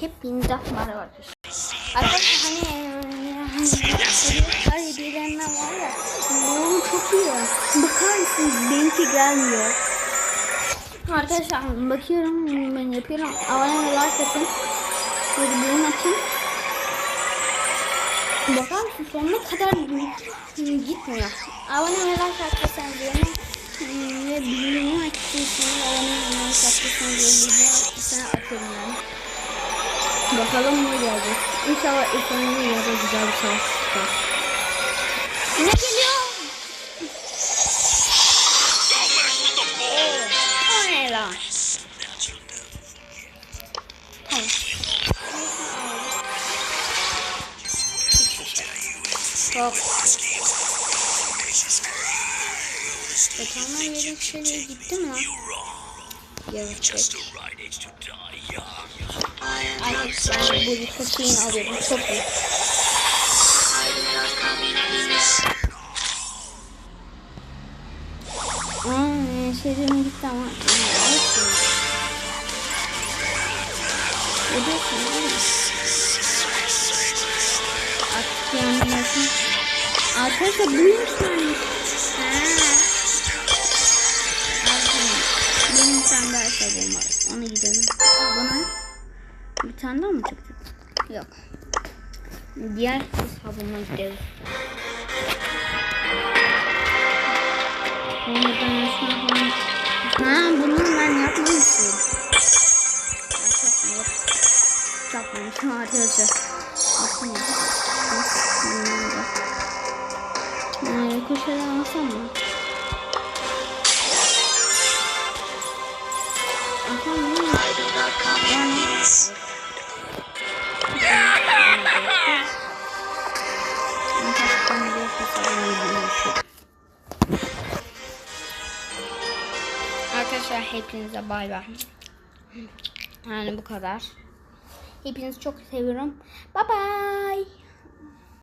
Hepinize merhaba arkadaşlar. Arkadaşlar hani her hediyelerinden var ya. Oğlum çok iyi. Bakar mısınız? Benimki gelmiyor. Arkadaşlar bakıyorum ben yapıyorum. Abone like atın. Beğen atın. Bakar mısın sonuna kadar gitmiyor. Abone like atırsanız beğeni ve bildirimleri açtıysanız abone like atırsanız bildirimleri açtıysanız atıyorum yani. Bakalım ne gelecek. İnşallah ekonomi ya da güzel bir savaş çıkar. Ne geliyor? O ne lan? Çok. Betonlar yerin şöyle gitti mi Evet. evet. Arkadaşlar bu dikkatin alıyorum. Çok iyi. Aa, şeylerim gitti ama. Artık yanmıyorsun. Arkadaşlar buymuş yani. Bir tane daha mı çıktı? Yok. Diğer hesabıma gidelim. Ha bunu ben yapmamışım. Yok. Yapmamışım arkadaşlar. Bakın ya. Ee, kuşları alsam mı? Alsam mı? Arkadaşlar hepinize bay bay. Yani bu kadar. Hepinizi çok seviyorum. Bye bye.